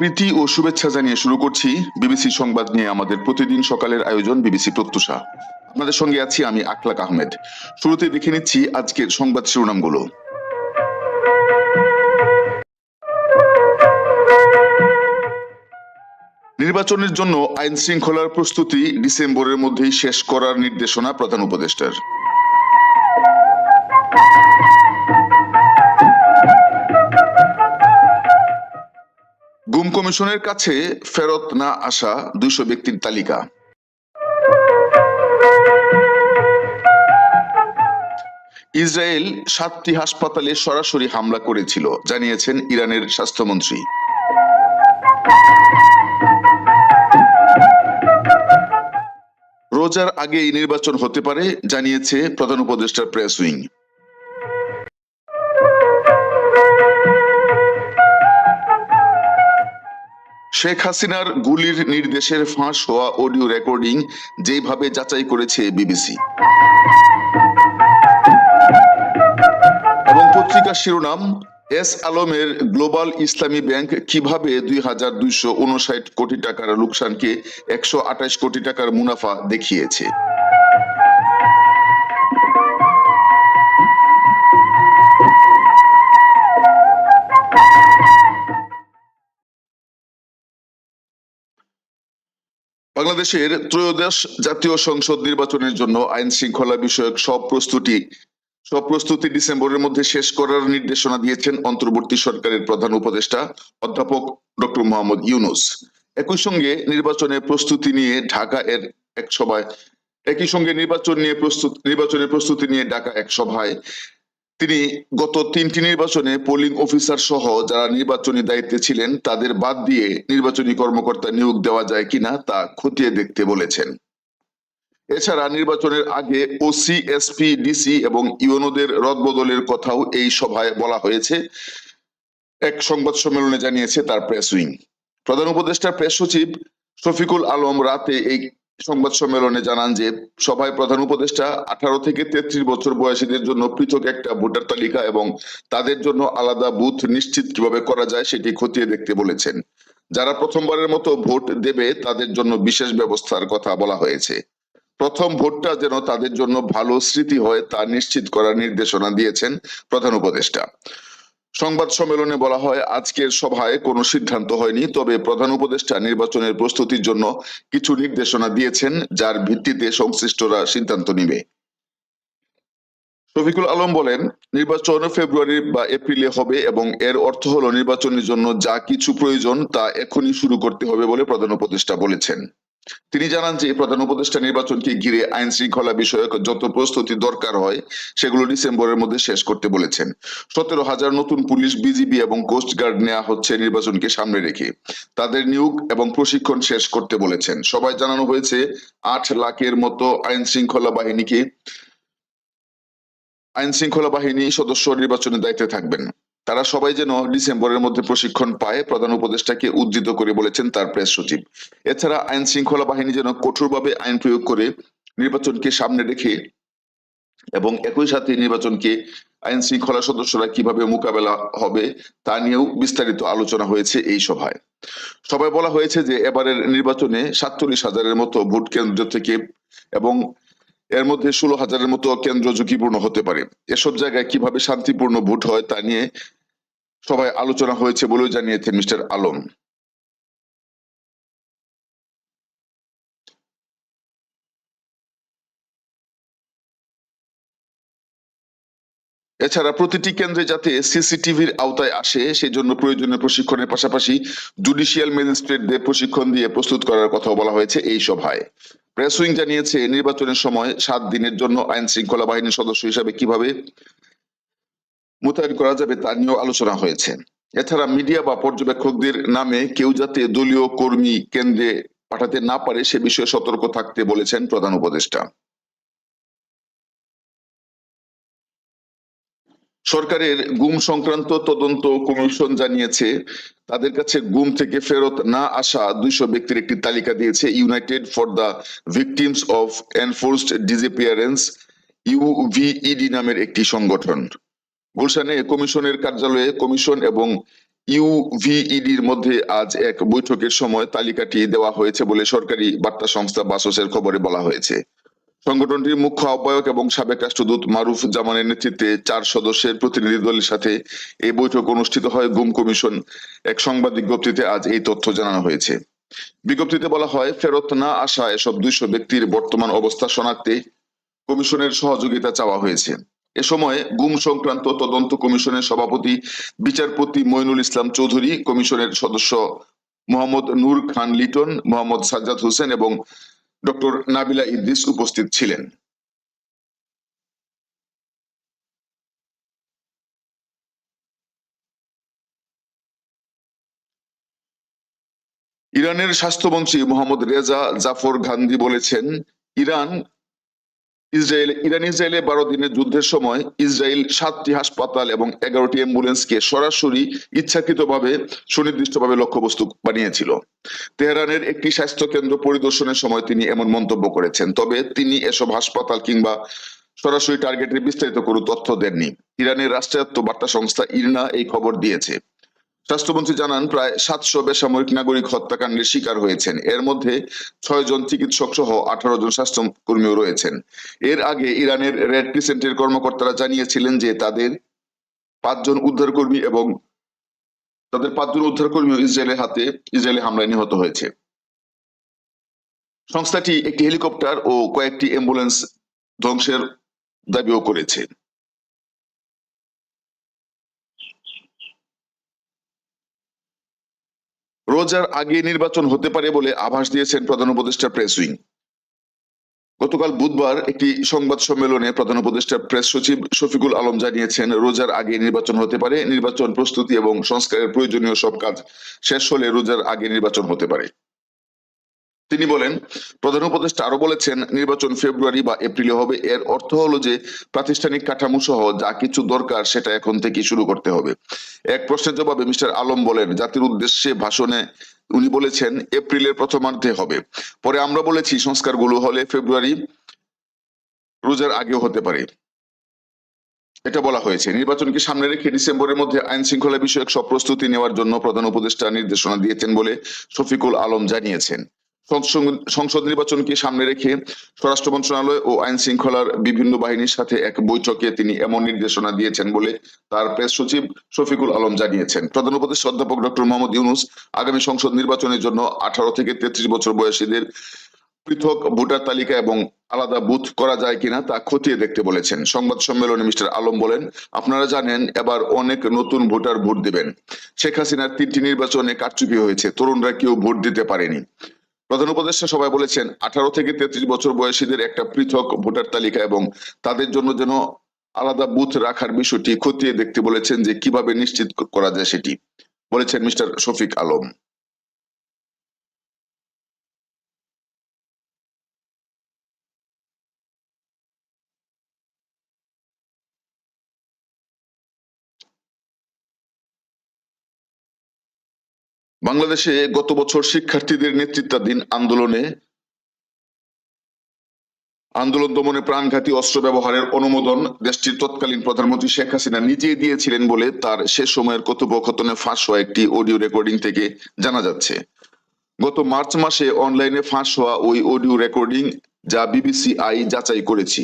প্রীতি ও শুভেচ্ছা জানিয়ে শুরু করছি বিবিসি সংবাদ নিয়ে আমাদের প্রতিদিন সকালের আয়োজন বিবিসি প্রত্যুষা। আপনাদের সঙ্গে আছি আমি আকলাক আহমেদ। শুরুতে দেখে নিচ্ছি আজকের সংবাদ শিরোনামগুলো। নির্বাচনের জন্য আইন শৃঙ্খলার প্রস্তুতি ডিসেম্বরের মধ্যেই শেষ করার নির্দেশনা প্রধান উপদেষ্টার। গুম কমিশনের কাছে ফেরত না আসা দুইশো ব্যক্তির তালিকা। ইসরায়েল সাতটি হাসপাতালে সরাসরি হামলা করেছিল, জানিয়েছেন ইরানের স্বাস্থ্যমন্ত্রী। রোজার আগেই নির্বাচন হতে পারে, জানিয়েছে প্রধান উপদেষ্টার প্রেস উইং। শেখ হাসিনার গুলির নির্দেশের ফাঁস হওয়া অডিও রেকর্ডিং যেভাবে যাচাই করেছে বিবিসি। এবং পত্রিকার শিরোনাম, এস আলমের গ্লোবাল ইসলামী ব্যাংক কীভাবে দুই হাজার দুইশো উনষাট কোটি টাকার লোকসানকে একশো আঠাশ কোটি টাকার মুনাফা দেখিয়েছে। বাংলাদেশের ত্রয়োদশ জাতীয় সংসদ নির্বাচনের জন্য আইন শৃঙ্খলা বিষয়ক সব প্রস্তুতি সব প্রস্তুতি ডিসেম্বরের মধ্যে শেষ করার নির্দেশনা দিয়েছেন অন্তর্বর্তী সরকারের প্রধান উপদেষ্টা অধ্যাপক ডক্টর মোহাম্মদ ইউনুস। একই সঙ্গে নির্বাচনের প্রস্তুতি নিয়ে ঢাকা এর এক সভায়, একই সঙ্গে নির্বাচন নিয়ে প্রস্তুত, নির্বাচনের প্রস্তুতি নিয়ে ঢাকা এক সভায় তিনি গত তিনটি নির্বাচনে পোলিং অফিসার সহ যারা নির্বাচনী দায়িত্বে ছিলেন, তাদের বাদ দিয়ে নির্বাচনী কর্মকর্তা নিয়োগ দেওয়া যায় কিনা তা খতিয়ে দেখতে বলেছেন। এছাড়া নির্বাচনের আগে ওসি এসপি ডিসি এবং ইউনোদের রদবদলের কথাও এই সভায় বলা হয়েছে। এক সংবাদ সম্মেলনে জানিয়েছে তার প্রেস উইং। প্রধান উপদেষ্টা প্রেস সচিব শফিকুল আলম রাতে এই সংবাদ সম্মেলনে জানান যে, সভায় প্রধান উপদেষ্টা আঠারো থেকে তেত্রিশ বছর বয়সীদের জন্য পৃথক একটা ভোটার তালিকা এবং তাদের জন্য আলাদা বুথ নিশ্চিত কীভাবে করা যায় সেটি খতিয়ে দেখতে বলেছেন। যারা প্রথমবারের মতো ভোট দেবে, তাদের জন্য বিশেষ ব্যবস্থার কথা বলা হয়েছে। প্রথম ভোটটা যেন তাদের জন্য ভালো স্মৃতি হয় তা নিশ্চিত করার নির্দেশনা দিয়েছেন প্রধান উপদেষ্টা। সংবাদ সম্মেলনে বলা হয়, আজকের সভায় কোনো সিদ্ধান্ত হয়নি, তবে প্রধান উপদেষ্টা নির্বাচনের প্রস্তুতির জন্য কিছু নির্দেশনা দিয়েছেন, যার ভিত্তিতে সংশ্লিষ্টরা সিদ্ধান্ত নিবে। শফিকুল আলম বলেন, নির্বাচন ফেব্রুয়ারি বা এপ্রিলে হবে এবং এর অর্থ হলো নির্বাচনের জন্য যা কিছু প্রয়োজন তা এখনই শুরু করতে হবে বলে প্রধান উপদেষ্টা বলেছেন। তিনি জানান যে, প্রধান উপদেষ্টা নির্বাচনকে ঘিরে আইন শৃঙ্খলা বিষয়ক যত প্রস্তুতি দরকার হয়, সেগুলো ডিসেম্বরের মধ্যে শেষ করতে বলেছেন। সতেরো হাজার নতুন পুলিশ, বিজিবি এবং কোস্ট গার্ড নেওয়া হচ্ছে নির্বাচনকে সামনে রেখে। তাদের নিয়োগ এবং প্রশিক্ষণ শেষ করতে বলেছেন। সবাই জানানো হয়েছে, আট লাখের মতো আইন শৃঙ্খলা বাহিনীকে আইন শৃঙ্খলা বাহিনী সদস্য নির্বাচনের দায়িত্বে থাকবেন। তারা সবাই যেন ডিসেম্বরের মধ্যে প্রশিক্ষণ পায়, প্রধান উপদেষ্টাকে উদ্ধৃত করে বলেছেন তার প্রেস সচিব। এছাড়া আইন শৃঙ্খলা বাহিনী যেন কঠোরভাবে আইন প্রয়োগ করে নির্বাচনকে সামনে রেখে এবং একই সাথে নির্বাচনকে আইন শৃঙ্খলা সদস্যরা কীভাবে মোকাবেলা হবে, তা নিয়েও বিস্তারিত আলোচনা হয়েছে এই সভায়। সবাই বলা হয়েছে যে, এবারের নির্বাচনে সাতচল্লিশ হাজারের মতো ভোট কেন্দ্র থেকে এবং এর মধ্যে ষোলো হাজারের মতো কেন্দ্র ঝুঁকিপূর্ণ হতে পারে। এসব জায়গায় কীভাবে শান্তিপূর্ণ ভোট হয় তা নিয়ে সবাই আলোচনা হয়েছে বলেও জানিয়েছেন মিস্টার আলম। এছাড়া প্রতিটি কেন্দ্রে যাতে সিসিটিভির আওতায় আসে, সেজন্য প্রয়োজনীয় প্রশিক্ষণের পাশাপাশি জুডিশিয়াল ম্যাজিস্ট্রেটদের প্রশিক্ষণ দিয়ে প্রস্তুত করার কথা বলা হয়েছে এই সভায়। প্রেস উইং জানিয়েছে, নির্বাচনের সময় সাত দিনের জন্য আইন শৃঙ্খলা বাহিনীর সদস্য হিসাবে কীভাবে মোতায়েন করা যাবে তা নিয়েও আলোচনা হয়েছে। এছাড়া মিডিয়া বা পর্যবেক্ষকদের নামে কেউ যাতে দলীয় কর্মী কেন্দ্রে পাঠাতে না পারে সে বিষয়ে সতর্ক থাকতে বলেছেন প্রধান উপদেষ্টা। সরকারের গুম সংক্রান্ত তদন্ত কমিশন জানিয়েছে, তাদের কাছে গুম থেকে ফেরত না আসা দুইশো ব্যক্তির একটি তালিকা দিয়েছে United for the victims of enforced disappearance UVED নামের একটি সংগঠন। গুলশানে কমিশনের কার্যালয়ে কমিশন এবং ইউভিইডির মধ্যে আজ এক বৈঠকের সময় তালিকাটি দেওয়া হয়েছে বলে সরকারি বার্তা সংস্থা বাসসের খবরে বলা হয়েছে। সংগঠনটির মুখ্য আহ্বায়ক এবং সাবেক রাষ্ট্রদূত মারুফ জামানের নেতৃত্বে চার সদস্যের প্রতিনিধি দলের সাথে এই বৈঠক অনুষ্ঠিত হয়। গুম কমিশন এক সংবাদ বিজ্ঞপ্তিতে আজ এই তথ্য জানানো হয়েছে। বিজ্ঞপ্তিতে বলা হয়, ফেরত না আসা এসব দুইশো ব্যক্তির বর্তমান অবস্থা শনাক্তে কমিশনের সহযোগিতা চাওয়া হয়েছে। এ সময় গুম সংক্রান্ত তদন্ত কমিশনের সভাপতি বিচারপতি মইনুল ইসলাম চৌধুরী, কমিশনের সদস্য মোহাম্মদ নূর খান লিটন, মোহাম্মদ সাজ্জাদ হোসেন এবং ডক্টর নাবিলা ইদ্রিস উপস্থিত ছিলেন। ইরানের স্বাস্থ্যমন্ত্রী মোহাম্মদ রেজা জাফর গান্ধী বলেছেন, ইরান ইসরায়েল, ইরান, ইসরায়েলে বারো দিনের যুদ্ধের সময় ইসরায়েল সাতটি হাসপাতাল এবং এগারোটি অ্যাম্বুলেন্সকে সরাসরি ইচ্ছাকৃতভাবে, সুনির্দিষ্টভাবে লক্ষ্যবস্তু বানিয়েছিল। তেহরানের একটি স্বাস্থ্য কেন্দ্র পরিদর্শনের সময় তিনি এমন মন্তব্য করেছেন, তবে তিনি এসব হাসপাতাল কিংবা সরাসরি টার্গেটের বিস্তারিত কোনো তথ্য দেননি। ইরানের রাষ্ট্রায়ত্ত বার্তা সংস্থা ইরনা এই খবর দিয়েছে। স্বাস্থ্যমন্ত্রী জানান, প্রায় সাতশো বেসামরিক নাগরিক হত্যাকাণ্ডের শিকার হয়েছেন। এর মধ্যে ছয় জন চিকিৎসক সহ আঠারো জন স্বাস্থ্যকর্মীও রয়েছেন। এর আগে ইরানের রেড ক্রিসেন্টের কর্মকর্তারা জানিয়েছিলেন যে তাদের পাঁচজন উদ্ধারকর্মী এবং তাদের পাঁচজন উদ্ধারকর্মী ইসরায়েলের হাতে ইসরায়েলি হামলায় নিহত হয়েছে। সংস্থাটি একটি হেলিকপ্টার ও কয়েকটি অ্যাম্বুলেন্স ধ্বংসের দাবিও করেছে। রোজার আগে নির্বাচন হতে পারে বলে আভাস দিয়েছেন প্রধান উপদেষ্টা প্রেস উইং। গতকাল বুধবার একটি সংবাদ সম্মেলনে প্রধান উপদেষ্টা প্রেস সচিব শফিকুল আলম জানিয়েছেন, রোজার আগে নির্বাচন হতে পারে, নির্বাচন প্রস্তুতি এবং সংস্কারের প্রয়োজনীয় সব কাজ শেষ হলে রোজার আগে নির্বাচন হতে পারে। তিনি বলেন, প্রধান উপদেষ্টা আরও বলেছেন, নির্বাচন ফেব্রুয়ারি বা এপ্রিলে হবে। এর অর্থ হলো যে প্রাতিষ্ঠানিক কাঠামো সহ যা কিছু দরকার সেটা এখন থেকে শুরু করতে হবে। এক প্রশ্নের জবাবে মিস্টার আলম বলেন, জাতির উদ্দেশ্যে ভাষণে উনি বলেছেন, এপ্রিলের প্রথমার্ধে হবে। পরে আমরা বলেছি, সংস্কারগুলো হলে ফেব্রুয়ারি রোজার আগেও হতে পারে। এটা বলা হয়েছে। নির্বাচনকে সামনে রেখে ডিসেম্বরের মধ্যে আইন শৃঙ্খলা বিষয়ক সব প্রস্তুতি নেওয়ার জন্য প্রধান উপদেষ্টা নির্দেশনা দিয়েছেন বলে শফিকুল আলম জানিয়েছেন। সংসদ- নির্বাচনকে সামনে রেখে স্বরাষ্ট্র মন্ত্রণালয় ও আইন শৃঙ্খলার বিভিন্ন বাহিনীর সাথে এক বৈঠকে তিনি এমন নির্দেশনা দিয়েছেন বলে তার প্রেস সচিব শফিকুল আলম জানিয়েছেন। প্রধান উপদেষ্টা অধ্যাপক ডক্টর মোহাম্মদ ইউনুস আগামী সংসদ নির্বাচনের জন্য আঠারো থেকে তেত্রিশ বছর বয়সীদের পৃথক ভোটার তালিকা এবং আলাদা বুথ করা যায় কিনা তা খতিয়ে দেখতে বলেছেন। সংবাদ সম্মেলনে মিস্টার আলম বলেন, আপনারা জানেন, এবার অনেক নতুন ভোটার ভোট দিবেন। শেখ হাসিনার তিনটি নির্বাচনে কারচুপি হয়েছে, তরুণরা কেউ ভোট দিতে পারেনি। প্রধান উপদেষ্টা সবাই বলেছেন, আঠারো থেকে তেত্রিশ বছর বয়সীদের একটা পৃথক ভোটার তালিকা এবং তাদের জন্য যেন আলাদা বুথ রাখার বিষয়টি খতিয়ে দেখতে বলেছেন যে কীভাবে নিশ্চিত করা যায় সেটি। বলেছেন মিস্টার শফিক আলম। বাংলাদেশে গত বছর শিক্ষার্থীদের নেতৃত্বাধীন আন্দোলনে আন্দোলন দমনে প্রাণঘাতী অস্ত্র ব্যবহারের অনুমোদন দেশটির তৎকালীন প্রধানমন্ত্রী শেখ হাসিনা নিজেই দিয়েছিলেন বলে তার সে সময়ের কথোপকথনে ফাঁস হওয়া একটি অডিও রেকর্ডিং থেকে জানা যাচ্ছে। গত মার্চ মাসে অনলাইনে ফাঁস হওয়া ওই অডিও রেকর্ডিং যা বিবিসি আই যাচাই করেছি।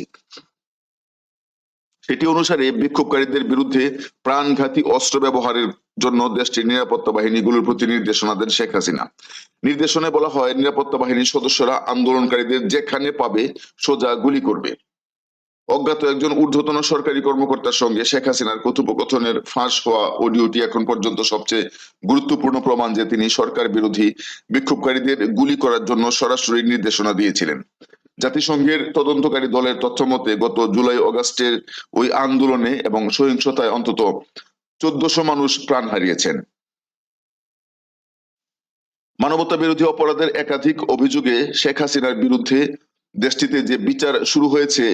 সেটি অনুসারে বিক্ষোভকারীদের বিরুদ্ধে প্রাণঘাতী অস্ত্র ব্যবহারের জন্য দেশটির নিরাপত্তা বাহিনীগুলোর প্রতি নির্দেশনা দেন শেখ হাসিনা। নির্দেশনায় বলা হয়, নিরাপত্তা বাহিনীর সদস্যরা আন্দোলনকারীদের যেখানে পাবে সোজা গুলি করবে। অজ্ঞাত একজন ঊর্ধ্বতন সরকারি কর্মকর্তার সঙ্গে শেখ হাসিনার কথোপকথনের ফাঁস হওয়া অডিওটি এখন পর্যন্ত সবচেয়ে গুরুত্বপূর্ণ প্রমাণ যে তিনি সরকার বিরোধী বিক্ষোভকারীদের গুলি করার জন্য সরাসরি নির্দেশনা দিয়েছিলেন। জাতিসংঘের তদন্তকারী দলের তথ্য মতে গত জুলাই অগাস্টের ওই আন্দোলনে এবং সহিংসতায় অন্তত চোদ্দশো মানুষ প্রাণ হারিয়েছেন। মানবতা বিরোধী অপরাধের একাধিক অভিযোগে শেখ হাসিনার বিরুদ্ধে দেশটিতে যে বিচার শুরু হয়েছে,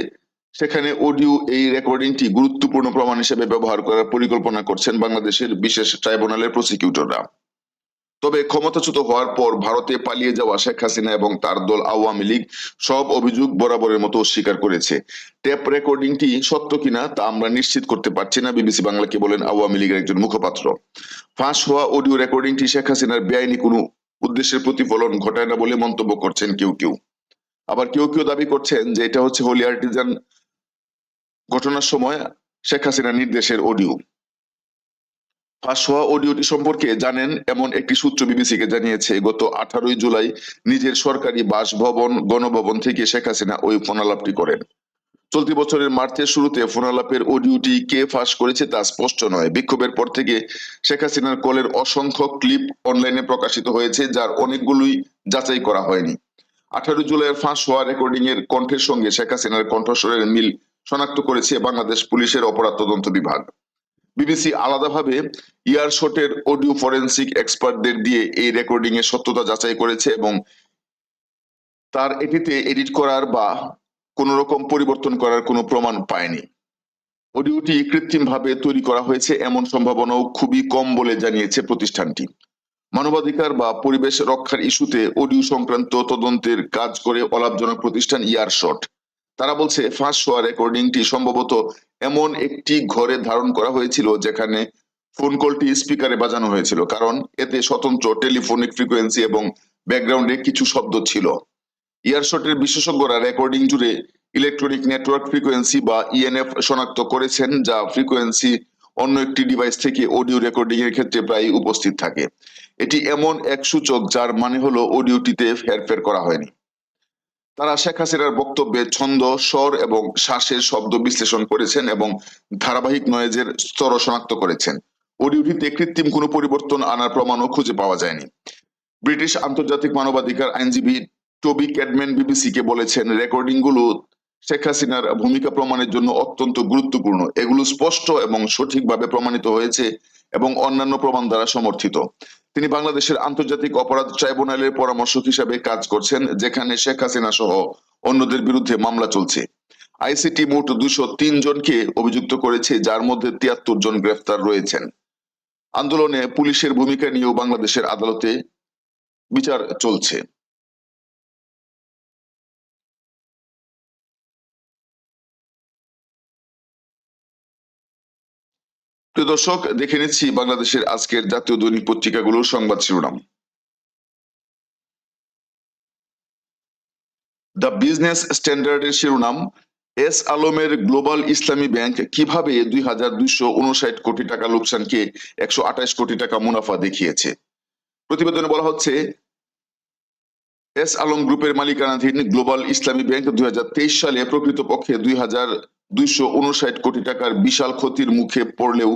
সেখানে অডিও এই রেকর্ডিংটি গুরুত্বপূর্ণ প্রমাণ হিসেবে ব্যবহার করার পরিকল্পনা করছেন বাংলাদেশের বিশেষ ট্রাইব্যুনালের প্রসিকিউটররা। তবে ক্ষমতাচ্যুত হওয়ার পর ভারতে পালিয়ে যাওয়া শেখ হাসিনা এবং তার দল আওয়ামী লীগ সব অভিযোগ বরাবরের মতো অস্বীকার করেছে। টেপ রেকর্ডিংটি সত্য কিনা তা আমরা নিশ্চিত করতে পারছি না। বিবিসি বাংলাকে বলেন আওয়ামী লীগের একজন মুখপাত্র। ফাঁস হওয়া অডিও রেকর্ডিংটি শেখ হাসিনার বেআইনি কোনো উদ্দেশ্যের প্রতিফলন ঘটায় না বলে মন্তব্য করছেন কেউ কেউ। আবার কেউ কেউ দাবি করছেন যে এটা হচ্ছে হোলি আর্টিজান ঘটনার সময় শেখ হাসিনার নির্দেশের অডিও। ফাঁস হওয়া অডিওটি সম্পর্কে জানেন এমন একটি সূত্র বিবিসিকে জানিয়েছে। গত আঠারোই জুলাই নিজের সরকারি বাসভবন, গণভবন থেকে শেখ হাসিনা ওই ফোনালাপটি করেন। চলতি বছরের মার্চের শুরুতে ফোনালাপের অডিওটি কে ফাঁস করেছে তা স্পষ্ট নয়। বিক্ষোভের পর থেকে শেখ হাসিনার কলের অসংখ্য ক্লিপ অনলাইনে প্রকাশিত হয়েছে, যার অনেকগুলোই যাচাই করা হয়নি। আঠারো জুলাইয়ের ফাঁস হওয়া রেকর্ডিং এর কণ্ঠের সঙ্গে শেখ হাসিনার কণ্ঠস্বরের মিল শনাক্ত করেছে বাংলাদেশ পুলিশের অপরাধ তদন্ত বিভাগ। বিবিসি আলাদাভাবে ইয়ারশটের অডিও ফরেন্সিক এক্সপার্টদের দিয়ে এই রেকর্ডিং এর সত্যতা যাচাই করেছে এবং তার এটিতে এডিট করার বা কোন রকম পরিবর্তন করার কোনো প্রমাণ পায়নি। অডিওটি কৃত্রিমভাবে তৈরি করা হয়েছে, এমন সম্ভাবনাও খুবই কম বলে জানিয়েছে প্রতিষ্ঠানটি। মানবাধিকার বা পরিবেশ রক্ষার ইস্যুতে অডিও সংক্রান্ত তদন্তের কাজ করে অলাভজনক প্রতিষ্ঠান ইয়ারশট তারা বলছে ফাঁস হওয়া রেকর্ডিংটি সম্ভবত এমন একটি ঘরে ধারণ করা হয়েছিল যেখানে ফোন কলটি স্পিকারে বাজানো হয়েছিল। কারণ এতে স্বতন্ত্র টেলিফোনিক ফ্রিকোয়েন্সি এবং ব্যাকগ্রাউন্ডে কিছু শব্দ ছিল। ইয়ারশটের বিশেষজ্ঞরা রেকর্ডিং জুড়ে ইলেকট্রনিক নেটওয়ার্ক ফ্রিকোয়েন্সি বা ইএনএফ শনাক্ত করেছেন, যা ফ্রিকোয়েন্সি অন্য একটি ডিভাইস থেকে অডিও রেকর্ডিং এর ক্ষেত্রে প্রায় উপস্থিত থাকে। এটি এমন এক সূচক, যার মানে হলো অডিওটিতে হেরফের করা হয়নি। তারা শেখ হাসিনার বক্তব্যে ছন্দ, স্বর এবং শ্বাসের শব্দ বিশ্লেষণ করেছেন এবং ধারাবাহিক নয়েজের স্তর শনাক্ত করেছেন। অডিওটিতে কৃত্রিম কোনো পরিবর্তন আনার প্রমাণও খুঁজে পাওয়া যায়নি। ব্রিটিশ আন্তর্জাতিক মানবাধিকার আইনজীবী টবি ক্যাডম্যান বিবিসি কে বলেছেন রেকর্ডিংগুলো শেখ হাসিনার ভূমিকা প্রমাণের জন্য অত্যন্ত গুরুত্বপূর্ণ। এগুলো স্পষ্ট এবং সঠিকভাবে প্রমাণিত হয়েছে এবং অন্যান্য প্রমাণ দ্বারা সমর্থিত। তিনি বাংলাদেশের আন্তর্জাতিক অপরাধ ট্রাইব্যুনালের পরামর্শক হিসাবে কাজ করছেন, যেখানে শেখ হাসিনা সহ অন্যদের বিরুদ্ধে মামলা চলছে। আইসিটি মোট দুশো তিন জনকে অভিযুক্ত করেছে, যার মধ্যে তিয়াত্তর জন গ্রেফতার রয়েছেন। আন্দোলনে পুলিশের ভূমিকা নিয়েও বাংলাদেশের আদালতে বিচার চলছে। প্রিয় দর্শক, দেখে নিচ্ছি বাংলাদেশের আজকের জাতীয় দৈনিক পত্রিকাগুলোর সংবাদ শিরোনাম। দ্য বিজনেস স্ট্যান্ডার্ডের শিরোনাম, এস আলমের গ্লোবাল ইসলামী ব্যাংক কীভাবে দুই হাজার দুইশো উনষাট কোটি টাকা লোকসানকে একশো আঠাশ কোটি টাকা মুনাফা দেখিয়েছে। প্রতিবেদনে বলা হচ্ছে এস আলম গ্রুপের মালিকানাধীন গ্লোবাল ইসলামী ব্যাংক দুই সালে প্রকৃতপক্ষে দুই হাজার দুইশো উনষাট কোটি টাকার বিশাল ক্ষতির মুখে পড়লেও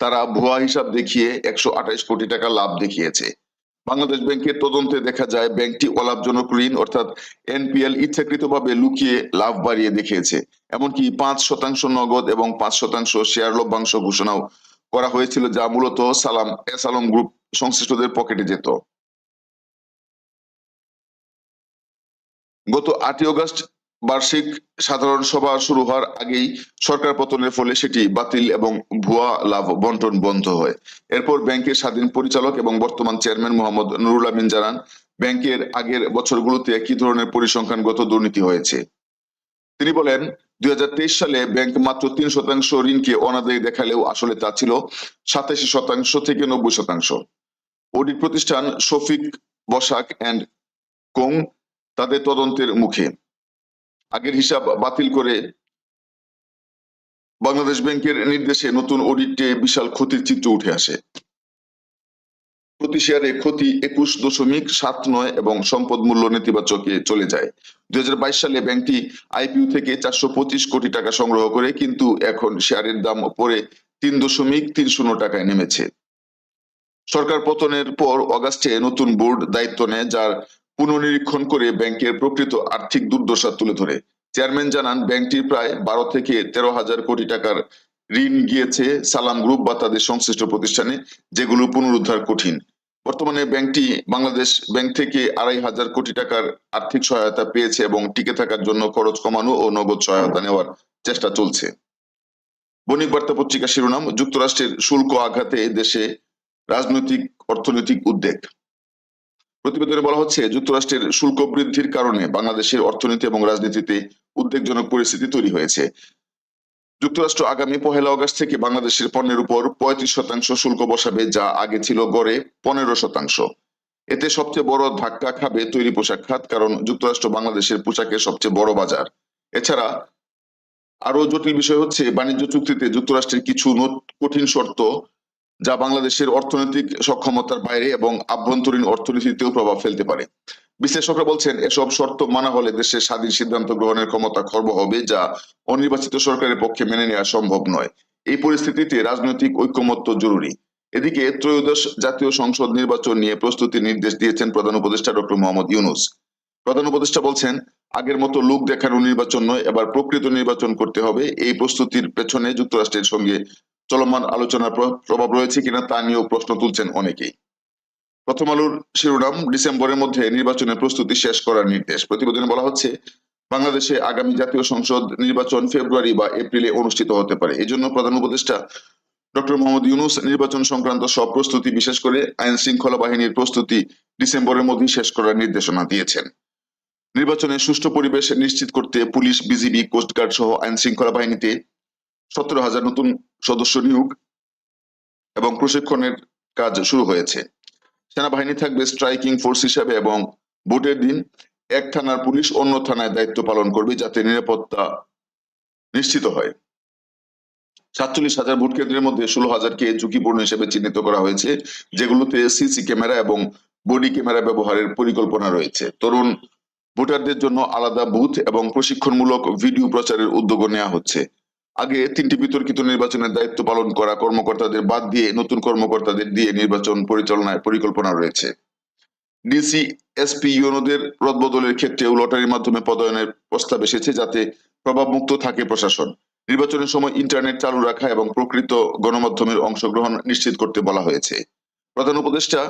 তারা ভুয়া হিসাব দেখিয়ে একশো আঠাইশ কোটি টাকা লাভ দেখিয়েছে। বাংলাদেশ ব্যাংকের তদন্তে দেখা যায়, ব্যাংকটি অলাভজনক ঋণ অর্থাৎ এনপিএল ইচ্ছাকৃতভাবে লুকিয়ে লাভ বাড়িয়ে দেখিয়েছে। এমনকি পাঁচ শতাংশ নগদ এবং পাঁচ শতাংশ শেয়ার লভ্যাংশ ঘোষণাও করা হয়েছিল, যা মূলত সালাম, এস আলম গ্রুপ সংশ্লিষ্টদের পকেটে যেত। গত আটই অগস্ট বার্ষিক সাধারণ সভা শুরু হওয়ার আগেই সরকার পতনের ফলে সেটি বাতিল এবং ভুয়া লাভ বন্টন বন্ধ হয়। এরপর ব্যাংকের স্বাধীন পরিচালক এবং বর্তমান চেয়ারম্যান মোহাম্মদ নুরুল আমিন জানান, ব্যাংকের আগের বছরগুলোতে একই ধরনের পরিসংখ্যানগত দুর্নীতি হয়েছে। তিনি বলেন, দুই হাজার তেইশ সালে ব্যাংক মাত্র তিন শতাংশ ঋণকে অনাদায়ী দেখালেও আসলে তা ছিল সাতাশি শতাংশ থেকে নব্বই শতাংশ। অডিট প্রতিষ্ঠান শফিক বসাক অ্যান্ড কোং তাদের তদন্তের মুখে। আগের হিসাব বাতিল করে বাংলাদেশ ব্যাংকের নির্দেশে নতুন অডিটে বিশাল ক্ষতির চিত্র উঠে আসে। প্রতি শেয়ারে ক্ষতি একুশ দশমিক সাত নয় এবং সম্পদ মূল্য নেতিবাচকে চলে যায়। দুই সালে ব্যাংকটি আইপিও থেকে চারশো পঁচিশ কোটি টাকা সংগ্রহ করে, কিন্তু এখন শেয়ারের দাম পরে তিন দশমিক তিন শূন্য টাকায় নেমেছে। সরকার পতনের পর অগাস্টে নতুন বোর্ড দায়িত্ব নেয়, যার পুনর্নিরীক্ষণ করে ব্যাংকের প্রকৃত আর্থিক দুর্দশা তুলে ধরে। চেয়ারম্যান জানান ব্যাংকটির প্রায় বারো থেকে তেরো হাজার কোটি টাকার ঋণ গিয়েছে সালাম গ্রুপ বা তাদের সংশ্লিষ্ট প্রতিষ্ঠানে, যেগুলো পুনরুদ্ধার কঠিন। বর্তমানে ব্যাংকটি বাংলাদেশ ব্যাংক থেকে আড়াই হাজার কোটি টাকার আর্থিক সহায়তা পেয়েছে এবং টিকে থাকার জন্য খরচ কমানো ও নগদ সহায়তা নেওয়ার চেষ্টা চলছে। বণিক বার্তা পত্রিকা শিরোনাম, যুক্তরাষ্ট্রের শুল্ক আঘাতে দেশে রাজনৈতিক, অর্থনৈতিক উদ্বেগ। প্রতিবেদনে বলা হচ্ছে, যুক্তরাষ্ট্রের শুল্ক বৃদ্ধির কারণে বাংলাদেশের অর্থনীতি এবং রাজনীতিতে উদ্বেগজনক পরিস্থিতি তৈরি হয়েছে। যুক্তরাষ্ট্র আগামী পহেলা অগস্ট থেকে বাংলাদেশের পণ্যের উপর পঁয়ত্রিশ শতাংশ শুল্ক বসাবে, যা আগে ছিল গড়ে পনেরো শতাংশ। এতে সবচেয়ে বড় ধাক্কা খাবে তৈরি পোশাক খাত, কারণ যুক্তরাষ্ট্র বাংলাদেশের পোশাকের সবচেয়ে বড় বাজার। এছাড়া আরও জটিল বিষয় হচ্ছে, বাণিজ্য চুক্তিতে যুক্তরাষ্ট্রের কিছু কঠিন শর্ত যা বাংলাদেশের অর্থনৈতিক সক্ষমতার বাইরে এবং আভ্যন্তরীণ অর্থনীতিতেও প্রভাব ফেলতে পারে। বিশ্লেষকরা বলছেন, এসব শর্ত মানা হলে দেশের স্বাধীন সিদ্ধান্ত গ্রহণের ক্ষমতা খর্ব হবে, যা অনির্বাচিত সরকারের পক্ষে মেনে নেওয়া সম্ভব নয়। এই পরিস্থিতিতে রাজনৈতিক ঐক্যমত্য জরুরি। এদিকে ত্রয়োদশ জাতীয় সংসদ নির্বাচন নিয়ে প্রস্তুতি নির্দেশ দিয়েছেন প্রধান উপদেষ্টা ডক্টর মোহাম্মদ ইউনুস। প্রধান উপদেষ্টা বলছেন, আগের মতো লোক দেখানো নির্বাচন নয়, এবার প্রকৃত নির্বাচন করতে হবে। এই প্রস্তুতির পেছনে যুক্তরাষ্ট্রের সঙ্গে চলমান আলোচনার প্রভাব রয়েছে কিনা তা নিয়েও প্রশ্ন তুলছেন অনেকেই। প্রথম আলোর শিরোনাম, ডিসেম্বরের মধ্যে নির্বাচনের প্রস্তুতি শেষ করার নির্দেশ। প্রতিবেদনে বলা হচ্ছে, বাংলাদেশে আগামী জাতীয় সংসদ নির্বাচন ফেব্রুয়ারি বা এপ্রিলে অনুষ্ঠিত হতে পারে। এই জন্য প্রধান উপদেষ্টা ডক্টর মোহাম্মদ ইউনুস নির্বাচন সংক্রান্ত সব প্রস্তুতি, বিশেষ করে আইন শৃঙ্খলা বাহিনীর প্রস্তুতি, ডিসেম্বরের মধ্যেই শেষ করার নির্দেশনা দিয়েছেন। নির্বাচনে সুষ্ঠু পরিবেশ নিশ্চিত করতে পুলিশ, বিজিবি, কোস্টগার্ড সহ আইন শৃঙ্খলা বাহিনীতে সতেরো হাজার নতুন সদস্য নিয়োগ এবং প্রশিক্ষণের কাজ শুরু হয়েছে। সেনাবাহিনী থাকবে স্ট্রাইকিং ফোর্স হিসাবে এবং ভোটের দিন এক থানার পুলিশ অন্য থানায় দায়িত্ব পালন করবে যাতে নিরাপত্তা নিশ্চিত হয়। সাতচল্লিশ হাজার ভোট কেন্দ্রের মধ্যে ষোলো হাজারকে ঝুঁকিপূর্ণ হিসেবে চিহ্নিত করা হয়েছে, যেগুলোতে সিসি ক্যামেরা এবং বডি ক্যামেরা ব্যবহারের পরিকল্পনা রয়েছে। তরুণ ভোটারদের জন্য আলাদা বুথ এবং প্রশিক্ষণমূলক ভিডিও প্রচারের উদ্যোগ নেওয়া হচ্ছে। আগে তিনটি বিতর্কিত নির্বাচনের দায়িত্ব পালন করা কর্মকর্তাদের বাদ দিয়ে নতুন কর্মকর্তাদের দিয়ে নির্বাচন পরিচালনায় পরিকল্পনা রয়েছে। ডিসি, এসপি ইউনোদের রদবদলের ক্ষেত্রেও লটারির মাধ্যমে পদায়নের প্রস্তাব এসেছে যাতে প্রভাবমুক্ত থাকে প্রশাসন। নির্বাচনের সময় ইন্টারনেট চালু রাখা এবং প্রকৃত গণমাধ্যমের অংশগ্রহণ নিশ্চিত করতে বলা হয়েছে। প্রধান উপদেষ্টা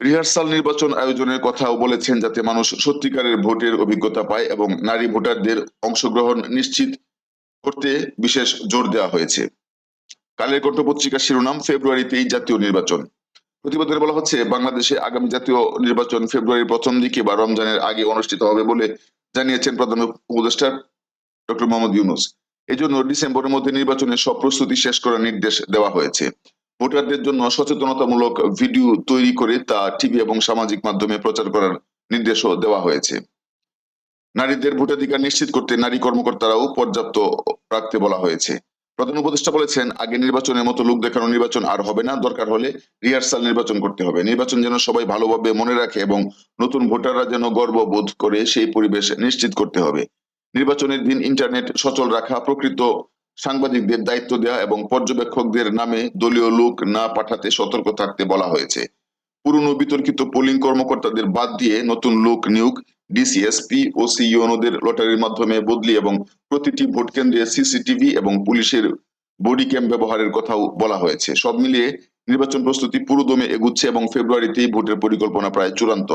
রিহার্সাল নির্বাচন আয়োজনের কথাও বলেছেন যাতে মানুষ সত্যিকারের ভোটের অভিজ্ঞতা পায় এবং নারী ভোটারদের অংশগ্রহণ নিশ্চিত করতে বিশেষ জোর দেওয়া হয়েছে। কালের কণ্ঠ পত্রিকার শিরোনাম ফেব্রুয়ারিতেই জাতীয় নির্বাচন। প্রতিবেদনে বলা হচ্ছে, বাংলাদেশে আগামী জাতীয় নির্বাচন ফেব্রুয়ারির প্রথম দিকে বা রমজানের আগে অনুষ্ঠিত হবে বলে জানিয়েছেন প্রধান উপদেষ্টা ডক্টর মোহাম্মদ ইউনুস। এই জন্য ডিসেম্বরের মধ্যে নির্বাচনের সব প্রস্তুতি শেষ করার নির্দেশ দেওয়া হয়েছে। ভোটারদের জন্য সচেতনতামূলক ভিডিও তৈরি করে তা টিভি এবং সামাজিক মাধ্যমে প্রচার করার নির্দেশও দেওয়া হয়েছে। নারীদের ভোটাধিকার নিশ্চিত করতে নারী কর্মকর্তারাও পর্যাপ্ত রাখতে বলা হয়েছে। প্রধান উপদেষ্টা বলেছেন, আগে নির্বাচনের মতো লোক দেখানো নির্বাচন আর হবে না, দরকার হলে রিহার্সাল নির্বাচন করতে হবে। নির্বাচন যেন সবাই ভালোভাবে মনে রাখে এবং নতুন ভোটাররা যেন গর্ব বোধ করে সেই পরিবেশ নিশ্চিত করতে হবে। নির্বাচনের দিন ইন্টারনেট সচল রাখা, প্রকৃত সাংবাদিকদের দায়িত্ব দেওয়া এবং পর্যবেক্ষকদের নামে দলীয় লোক না পাঠাতে সতর্ক থাকতে বলা হয়েছে। পুরনো বিতর্কিত পোলিং কর্মকর্তাদের বাদ দিয়ে নতুন লোক নিয়োগ ডিসিএসপি ও সিইওনোদের লটারির মাধ্যমে বদলি এবং প্রতিটি ভোট কেন্দ্রে সিসিটিভি এবং পুলিশের বডি ক্যাম ব্যবহারের কথাও বলা হয়েছে। সব মিলিয়ে নির্বাচন প্রস্তুতি পুরোদমে এগুচ্ছে এবং ফেব্রুয়ারিতেই ভোটের পরিকল্পনা প্রায় চূড়ান্ত।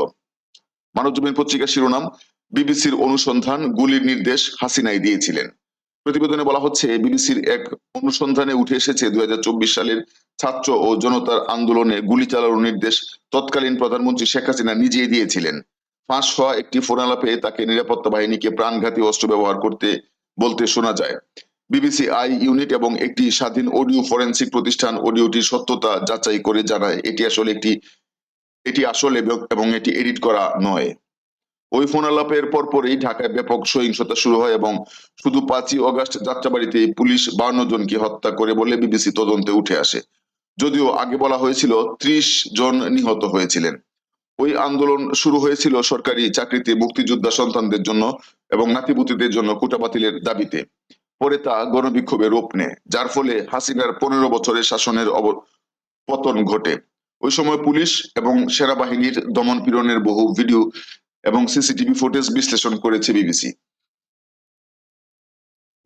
মানবজমিন পত্রিকার শিরোনাম, বিবিসির অনুসন্ধান, গুলির নির্দেশ হাসিনাই দিয়েছিলেন। প্রতিবেদনে বলা হচ্ছে, বিবিসির এক অনুসন্ধানে উঠে এসেছে দুই হাজার চব্বিশ সালের ছাত্র ও জনতার আন্দোলনে গুলি চালানোর নির্দেশ তৎকালীন প্রধানমন্ত্রী শেখ হাসিনা নিজেই দিয়েছিলেন। ফাঁস হওয়া একটি ফোনালাপে তাকে নিরাপত্তা বাহিনীকে প্রাণঘাতী অস্ত্র ব্যবহার করতে বলতে শোনা যায়। বিবিসি আই ইউনিট এবং একটি স্বাধীন অডিও ফরেন্সিক প্রতিষ্ঠান অডিওটির সত্যতা যাচাই করে জানায়, এটি আসলে একটি, এটি আসলে এবং- এটি এডিট করা নয়। ওই ফোন আলাপের পরপরই ঢাকায় ব্যাপক সহিংসতা শুরু হয় এবং শুধু পাঁচই অগাস্ট যাত্রাবাড়িতে পুলিশ বান্ন জনকে হত্যা করে বলে বিবিসি তদন্তে উঠে আসে। যদিও আগে বলা হয়েছিল ত্রিশ জন নিহত হয়েছিলেন। ওই আন্দোলন শুরু হয়েছিল সরকারি চাকরিতে মুক্তিযোদ্ধা সন্তানদের জন্য এবং নাতিপুতিদের জন্য কোটা বাতিলের দাবিতে। পরে তা গণবিক্ষোভে রূপ নেয়, যার ফলে হাসিনার পনেরো বছরের শাসনের অব- পতন ঘটে। ওই সময় পুলিশ এবং সেনাবাহিনীর দমন পীড়নের বহু ভিডিও এবং সিসিটিভি ফুটেজ বিশ্লেষণ করেছে বিবিসি।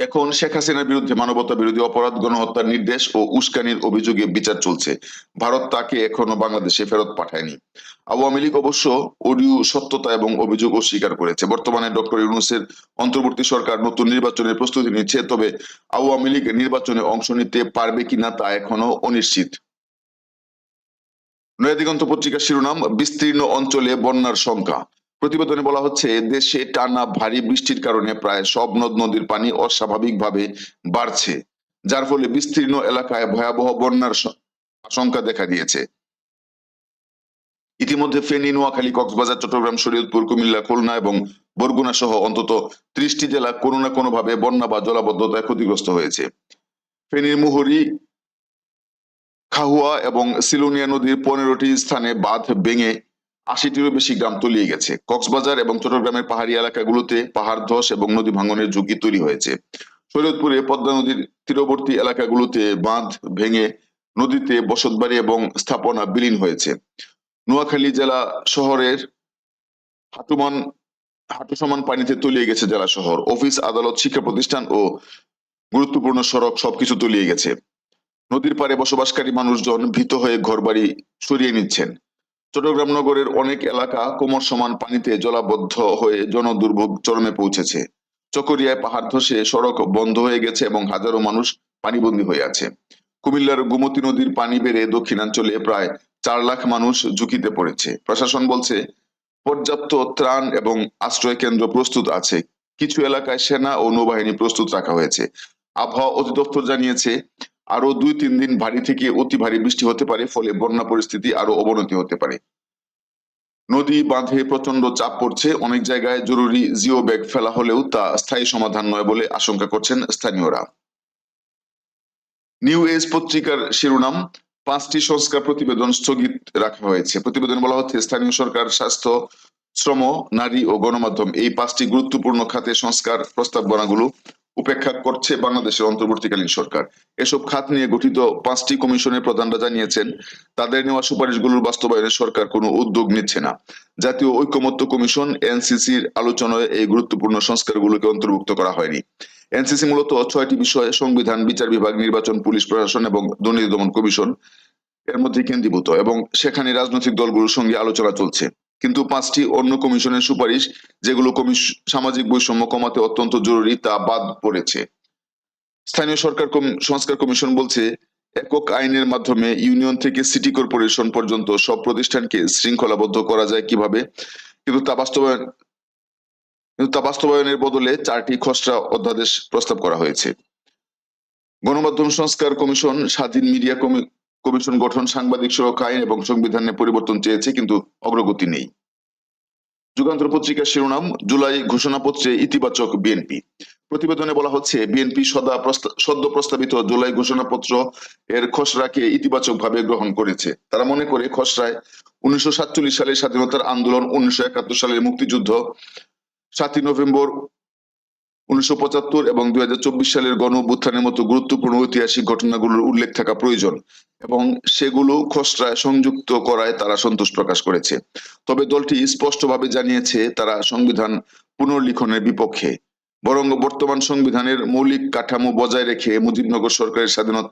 এখন শেখ হাসিনার বিরুদ্ধে মানবতা বিরোধী অপরাধ, গণহত্যার নির্দেশ ও উস্কানির অভিযোগে বিচার চলছে। ভারত তাকে এখনও বাংলাদেশে ফেরত পাঠায়নি। আওয়ামী লীগ অবশ্য অডিও সত্যতা এবং অভিযোগ অস্বীকার করেছে। বর্তমানে ডক্টর ইউনুসের অন্তর্বর্তী সরকার নতুন নির্বাচনের প্রস্তুতি নিচ্ছে, তবে আওয়ামী লীগ নির্বাচনে অংশ নিতে পারবে কিনা তা এখনও অনিশ্চিত। নয়াদিগন্ত পত্রিকার শিরোনাম, বিস্তীর্ণ অঞ্চলে বন্যার শঙ্কা। প্রতিবেদনে বলা হচ্ছে, দেশে টানা ভারী বৃষ্টির কারণে প্রায় সব নদ নদীর পানি অস্বাভাবিকভাবে বাড়ছে, যার ফলে বিস্তীর্ণ এলাকায় ভয়াবহ বন্যার আশঙ্কা দেখা দিয়েছে। ইতিমধ্যে ফেনী, নোয়াখালী, কক্সবাজার, চট্টগ্রাম, শরীয়তপুর, কুমিল্লা, খুলনা এবং বরগুনা সহ অন্তত ত্রিশটি জেলা কোনো না কোনো ভাবে বন্যা বা জলাবদ্ধতায় ক্ষতিগ্রস্ত হয়েছে। ফেনীর মুহুরী, খাহুয়া এবং সিলোনিয়া নদীর পনেরোটি স্থানে বাঁধ ভেঙে আশিটিরও বেশি গ্রাম তলিয়ে গেছে। কক্সবাজার এবং চট্টগ্রামের পাহাড়ি এলাকাগুলোতে পাহাড়, ধস এবং নদী ভাঙনের ঝুঁকি তৈরি হয়েছে। শরীয়তপুরে পদ্মা নদীর তীরবর্তী এলাকাগুলোতে বাঁধ ভেঙে নদীতে বসতবাড়ি এবং স্থাপনা বিলীন হয়েছে। নোয়াখালী জেলা শহরের হাটুমান হাঁটু সমান পানিতে তলিয়ে গেছে জেলা শহর। অফিস, আদালত, শিক্ষা প্রতিষ্ঠান ও গুরুত্বপূর্ণ সড়ক সবকিছু তলিয়ে গেছে। নদীর পাড়ে বসবাসকারী মানুষজন ভীত হয়ে ঘরবাড়ি সরিয়ে নিচ্ছেন। চট্টগ্রাম নগরের অনেক এলাকা কোমর সমান পানিতে জলাবদ্ধ হয়ে জনদুর্ভোগ চরমে পৌঁছেছে। চকরিয়ায় পাহাড় ধসে সড়ক বন্ধ হয়ে গেছে এবং হাজারো মানুষ পানিবন্দী হয়ে আছে। কুমিল্লার গোমতী নদীর পানি বেড়ে দক্ষিণাঞ্চলে প্রায় চার লাখ মানুষ ঝুঁকিতে পড়েছে। প্রশাসন বলছে, পর্যাপ্ত ত্রাণ এবং আশ্রয় কেন্দ্র প্রস্তুত আছে। কিছু এলাকায় সেনা ও নৌবাহিনী প্রস্তুত রাখা হয়েছে। আবহাওয়া অধিদপ্তর জানিয়েছে আরও দুই তিন দিন ভারী থেকে অতি ভারী বৃষ্টি হতে পারে, ফলে বন্যা পরিস্থিতি আরও অবনতি হতে পারে। নদী বাঁধে প্রচণ্ড চাপ পড়ছে, অনেক জায়গায় জরুরি জিও ব্যাগ ফেলা হলেও তা স্থায়ী সমাধান নয় বলে আশঙ্কা করছেন স্থানীয়রা। নিউ এজ পত্রিকার শিরোনাম, পাঁচটি সংস্কার প্রতিবেদন স্থগিত রাখা হয়েছে। প্রতিবেদন বলা হচ্ছে, স্থানীয় সরকার, স্বাস্থ্য, শ্রম, নারী ও গণমাধ্যম এই পাঁচটি গুরুত্বপূর্ণ খাতে সংস্কার প্রস্তাবনাগুলো উপেক্ষা করছে বাংলাদেশের অন্তর্বর্তীকালীন সরকার। এসব খাত নিয়ে গঠিত পাঁচটি কমিশনের প্রধানরা জানিয়েছেন, তাদের নেওয়া সুপারিশগুলোর বাস্তবায়নে সরকার কোনো উদ্যোগ নিচ্ছে না। জাতীয় ঐকমত্য কমিশন, এনসিসির আলোচনায় এই গুরুত্বপূর্ণ সংস্কারগুলোকে অন্তর্ভুক্ত করা হয়নি। এনসিসি মূলত ছয়টি বিষয়ে সংবিধান, বিচার বিভাগ, নির্বাচন, পুলিশ প্রশাসন এবং দুর্নীতি দমন কমিশন এর মধ্যে কেন্দ্রীভূত এবং সেখানে রাজনৈতিক দলগুলোর সঙ্গে আলোচনা চলছে। কিন্তু পাঁচটি অন্য কমিশনের সুপারিশ, যেগুলো সামাজিক বৈষম্য কমাতে অত্যন্ত জরুরি, তা বাদ পড়েছে। স্থানীয় সরকার সংস্কার কমিশন বলছে, একক আইনের মাধ্যমে ইউনিয়ন থেকে সিটি কর্পোরেশন পর্যন্ত সব প্রতিষ্ঠানকে শৃঙ্খলাবদ্ধ করা যায় কীভাবে? কিন্তু তা বাস্তবায়ন, কিন্তু তা বাস্তবায়নের বদলে চারটি খসড়া অধ্যাদেশ প্রস্তাব করা হয়েছে। গণমাধ্যম সংস্কার কমিশন, স্বাধীন মিডিয়া কমিশন গঠন, সাংবাদিক সুরক্ষা আইন এবং সংবিধানে পরিবর্তন চেয়েছে, কিন্তু অগ্রগতি নেই। যুগান্তর পত্রিকার শিরোনাম, জুলাই ঘোষণাপত্রে ইতিবাচক বিএনপি। প্রতিবেদনে বলা হচ্ছে, বিএনপি সদা সদ্য প্রস্তাবিত জুলাই ঘোষণাপত্র এর খসড়াকে ইতিবাচক ভাবে গ্রহণ করেছে। তারা মনে করে, খসড়ায় উনিশশো সাতচল্লিশ সালের স্বাধীনতার আন্দোলন, উনিশশো একাত্তর সালের মুক্তিযুদ্ধ, সাতই নভেম্বর উনিশশো পঁচাত্তর এবং দুই হাজার চব্বিশ সালের গণ অভ্যুত্থানের মতো গুরুত্বপূর্ণ ঐতিহাসিক ঘটনাগুলোর উল্লেখ থাকা প্রয়োজন এবং সেগুলো খসড়ায় সংযুক্ত করায় তারা সন্তোষ প্রকাশ করেছে। তবে দলটি স্পষ্টভাবে জানিয়েছে তারা সংবিধান পুনর্লিখনের বিপক্ষে। বরং বর্তমান সংবিধানের মৌলিক কাঠামো বজায় রেখে মুজিবনগর সরকারের স্বাধীনতা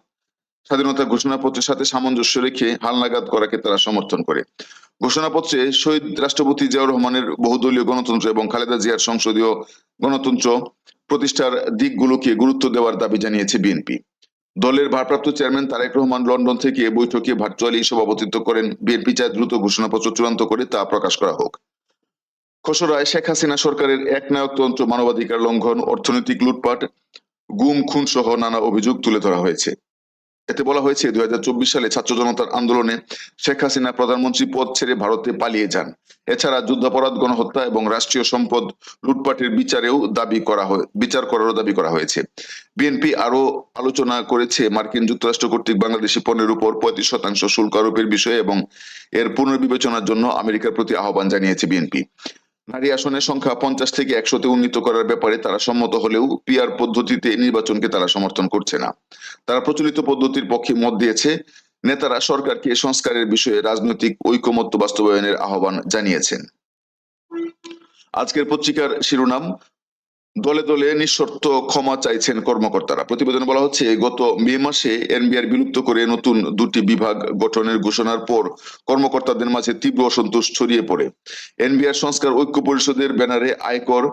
স্বাধীনতা ঘোষণাপত্রের সাথে সামঞ্জস্য রেখে হালনাগাদ করাকে তারা সমর্থন করে। ঘোষণাপত্রে শহীদ রাষ্ট্রপতি জিয়াউর রহমানের বহুদলীয় গণতন্ত্র এবং খালেদা জিয়ার সংসদীয় গণতন্ত্র প্রতিষ্ঠার দিকগুলোকে গুরুত্ব দেওয়ার দাবি জানিয়েছে বিএনপি। দলের ভারপ্রাপ্ত চেয়ারম্যান তারেক রহমান লন্ডন থেকে বৈঠকে ভার্চুয়ালি সভাপতিত্ব করেন। বিএনপি চায় দ্রুত ঘোষণাপত্র চূড়ান্ত করে তা প্রকাশ করা হোক। খসড়ায় শেখ হাসিনা সরকারের একনায়কতন্ত্র মানবাধিকার লঙ্ঘন, অর্থনৈতিক লুটপাট, গুম খুন সহ নানা অভিযোগ তুলে ধরা হয়েছে। এতে বলা হয়েছে দুই সালে ছাত্র জনতার আন্দোলনে শেখ হাসিনা প্রধানমন্ত্রী পদ ছেড়ে ভারতে পালিয়ে যান। এছাড়া যুদ্ধাপরাধ, গণহত্যা এবং রাষ্ট্রীয় সম্পদ লুটপাটের বিচারেও দাবি করা হয়, বিচার করারও দাবি করা হয়েছে। বিএনপি আরও আলোচনা করেছে, মার্কিন যুক্তরাষ্ট্র কর্তৃক বাংলাদেশি পণ্যের উপর পঁয়ত্রিশ শতাংশ শুল্ক আরোপের বিষয়ে এবং এর পুনর্বিবেচনার জন্য আমেরিকার প্রতি আহ্বান জানিয়েছে বিএনপি। নারী আসনের সংখ্যা পঞ্চাশ থেকে একশোতে উন্নীত করার ব্যাপারে তারা সম্মত হলেও পিয়ার পদ্ধতিতে নির্বাচনকে তারা সমর্থন করছে না। তারা প্রচলিত পদ্ধতির পক্ষে মত দিয়েছে। নেতারা সরকারকে সংস্কারের বিষয়ে রাজনৈতিক ঐকমত্য বাস্তবায়নের আহ্বান জানিয়েছেন। আজকের পত্রিকার শিরোনাম দলে দলে নিঃশর্ত ক্ষমা চাইছেন কর্মকর্তারা। প্রতিবেদনে বলা হচ্ছে, গত মে মাসে এনবিআর বিলুপ্ত করে নতুন দুটি বিভাগ গঠনের ঘোষণার পর কর্মকর্তাদের মাঝে তীব্র অসন্তোষ ছড়িয়ে পড়ে। এনবিআর সংস্কার ঐক্য পরিষদের ব্যানারে আয়কর,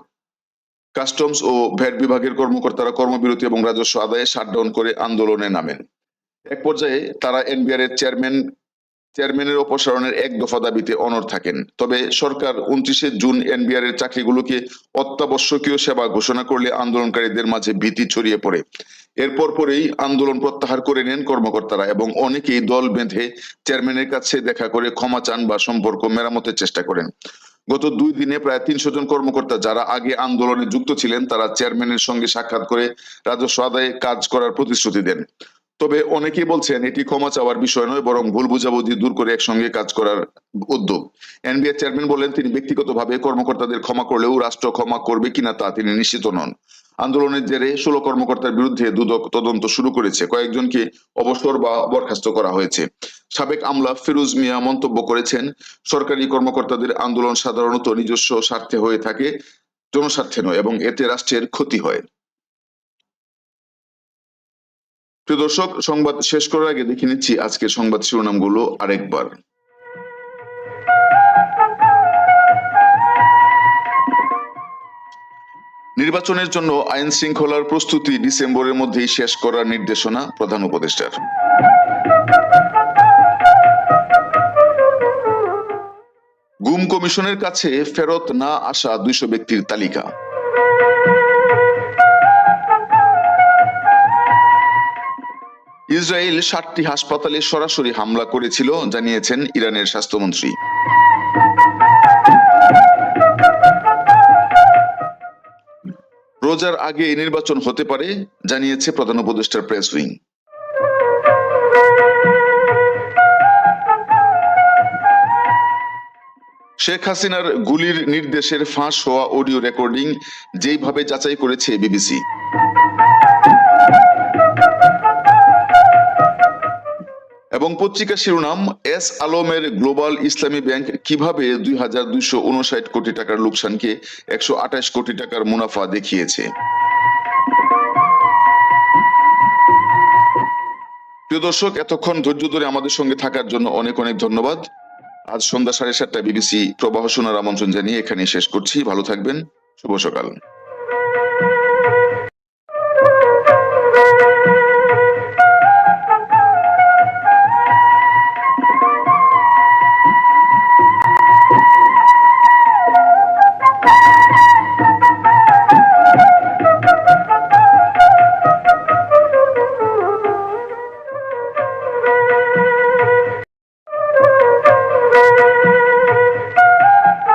কাস্টমস ও ভ্যাট বিভাগের কর্মকর্তারা কর্মবিরতি এবং রাজস্ব আদায়ে শাটডাউন করে আন্দোলনে নামেন। এক পর্যায়ে তারা এনবিআর এর চেয়ারম্যান চেয়ারম্যানের অপসারণের এক দফা দাবিতে অনড় থাকেন। তবে সরকার উনত্রিশে জুন এনবিআর এর চাকরিগুলোকে অত্যাবশ্যকীয় সেবা ঘোষণা করলে আন্দোলনকারীদের মাঝে ভীতি ছড়িয়ে পড়ে। এরপর পরেই আন্দোলন প্রত্যাহার করে নেন কর্মকর্তারা এবং অনেকেই দল বেঁধে চেয়ারম্যানের কাছে দেখা করে ক্ষমা চান বা সম্পর্ক মেরামতের চেষ্টা করেন। গত দুই দিনে প্রায় তিনশো জন কর্মকর্তা যারা আগে আন্দোলনে যুক্ত ছিলেন, তারা চেয়ারম্যানের সঙ্গে সাক্ষাৎ করে রাজস্ব আদায়ে কাজ করার প্রতিশ্রুতি দেন। তবে অনেকেই বলছেন এটি ক্ষমা চাওয়ার বিষয় নয়, বরং ভুল বুঝাবুঝি দূর করে একসঙ্গে কাজ করার উদ্যোগ। এনবিআর চেয়ারম্যান বলেন, তিনি ব্যক্তিগতভাবে কর্মকর্তাদের ক্ষমা করলেও রাষ্ট্র ক্ষমা করবে কিনা তা তিনি নিশ্চিত নন। আন্দোলনের জেরে ষোলো কর্মকর্তার বিরুদ্ধে দুদক তদন্ত শুরু করেছে। কয়েকজনকে অবসর বা বরখাস্ত করা হয়েছে। সাবেক আমলা ফিরোজ মিয়া মন্তব্য করেছেন, সরকারি কর্মকর্তাদের আন্দোলন সাধারণত নিজস্ব স্বার্থে হয়ে থাকে, জনস্বার্থে নয়, এবং এতে রাষ্ট্রের ক্ষতি হয়। প্রিয় দর্শক, সংবাদ শেষ করার আগে দেখে নিচ্ছি আজকের সংবাদ শিরোনামগুলো আরেকবার। নির্বাচনের জন্য আইন শৃঙ্খলার প্রস্তুতি ডিসেম্বরের মধ্যেই শেষ করার নির্দেশনা প্রধান উপদেষ্টার। গুম কমিশনের কাছে ফেরত না আসা দুইশো ব্যক্তির তালিকা। ইসরায়েল সাতটি হাসপাতালে সরাসরি হামলা করেছিল, জানিয়েছেন ইরানের স্বাস্থ্যমন্ত্রী। রোজার আগে নির্বাচন হতে পারে, জানিয়েছে প্রধান উপদেষ্টার প্রেস উইং। শেখ হাসিনার গুলির নির্দেশের ফাঁস হওয়া অডিও রেকর্ডিং যেইভাবে যাচাই করেছে বিবিসি। এবং পত্রিকা শিরোনাম, এস আলমের গ্লোবাল ইসলামী ব্যাংক কীভাবে দুই হাজার দুইশো উনষাট কোটি টাকার লোকসানকে একশো আঠাশ কোটি টাকার মুনাফা দেখিয়েছে? প্রিয় দর্শক, এতক্ষণ ধৈর্য ধরে আমাদের সঙ্গে থাকার জন্য অনেক অনেক ধন্যবাদ। আজ সন্ধ্যা সাড়ে সাতটায় বিবিসি প্রবাহ শোনার আমন্ত্রণ জানিয়ে এখানে শেষ করছি। ভালো থাকবেন। শুভ সকাল।